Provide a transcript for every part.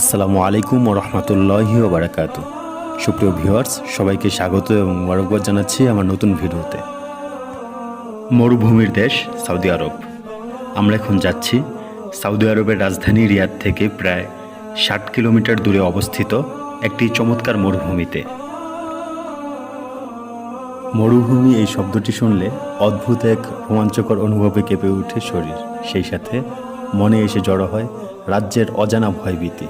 আসসালামু আলাইকুম ও রহমতুল্লাহি ওবরাকাত সুপ্রিয় ভিউয়ার্স, সবাইকে স্বাগত এবং মোবারকবাদ জানাচ্ছি আমার নতুন ভিডিওতে। মরুভূমির দেশ সৌদি আরব। আমরা এখন যাচ্ছি সৌদি আরবের রাজধানী রিয়াদ থেকে প্রায় ষাট কিলোমিটার দূরে অবস্থিত একটি চমৎকার মরুভূমিতে। মরুভূমি এই শব্দটি শুনলে অদ্ভুত এক রোমাঞ্চকর অনুভবে কেঁপে ওঠে শরীর। সেই সাথে মনে এসে জড়ো হয় রাজ্যের অজানা ভয়ভীতি।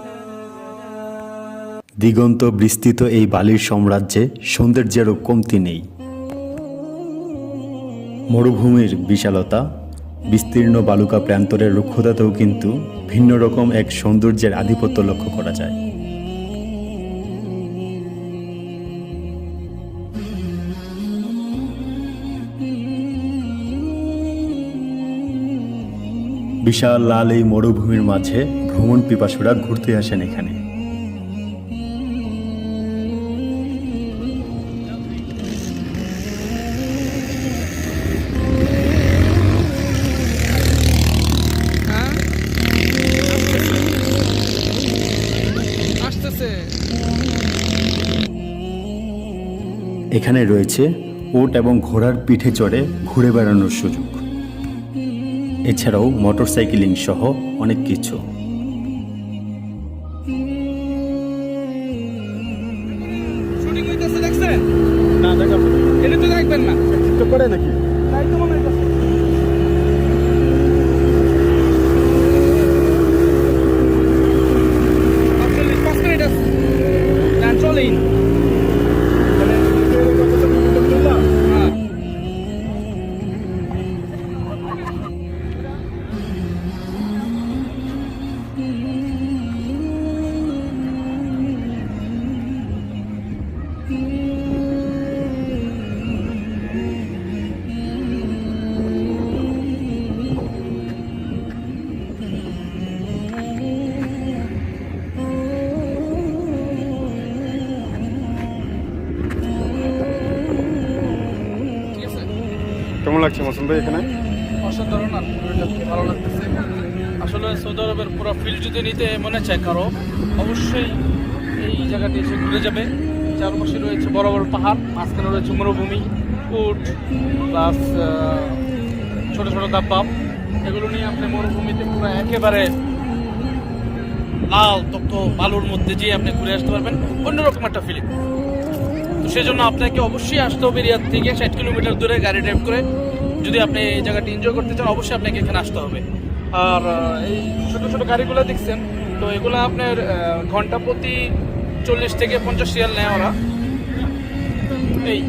দিগন্ত বিস্তৃত এই বালির সাম্রাজ্যে সৌন্দর্যেরও কমতি নেই। মরুভূমির বিশালতা, বিস্তীর্ণ বালুকা প্রান্তরের রুক্ষতাতেও কিন্তু ভিন্ন রকম এক সৌন্দর্যের আধিপত্য লক্ষ্য করা যায়। বিশাল লাল এই মরুভূমির মাঝে ভ্রমণ পিপাসুরা ঘুরতে আসেন এখানে। এখানে রয়েছে ওট এবং ঘোড়ার পিঠে চড়ে ঘুরে বেড়ানোর সুযোগ। এছাড়াও মোটরসাইকেলিং সহ অনেক কিছু। শুটিং হইতেছে দেখছেন? না এটা তো দেখবেন না। করে নাকি লাগছে মৌসুম ভাই এখানে? অসাধারণ, আর ভালো লাগতেছে। আসলে সৌদি আরবের পুরো ফিল্ড যদি নিতে মনে চায় কারও, অবশ্যই এই জায়গাটি এসে ঘুরে যাবে। চারপাশে রয়েছে বড় বড় পাহাড়, মাঝখানে রয়েছে মরুভূমি, উট প্লাস ছোট ছোট দাব্বাব এগুলো নিয়ে আপনি মরুভূমিতে পুরো একেবারে লাল তপ্ত বালুর মধ্যে যেয়ে আপনি ঘুরে আসতে পারবেন। অন্যরকম একটা ফিলিং তো সেই জন্য আপনাকে অবশ্যই আসতে হবে রিয়াদ থেকে, ষাট কিলোমিটার দূরে গাড়ি ড্রাইভ করে। যদি আপনি এই জায়গাটি এনজয় করতে চান, অবশ্যই আপনাকে এখানে আসতে হবে। আর এই ছোট ছোট গাড়িগুলো দেখছেন, তো এগুলো আপনার ঘণ্টা প্রতি চল্লিশ থেকে পঞ্চাশ রিয়াল নেয় ওরা। এই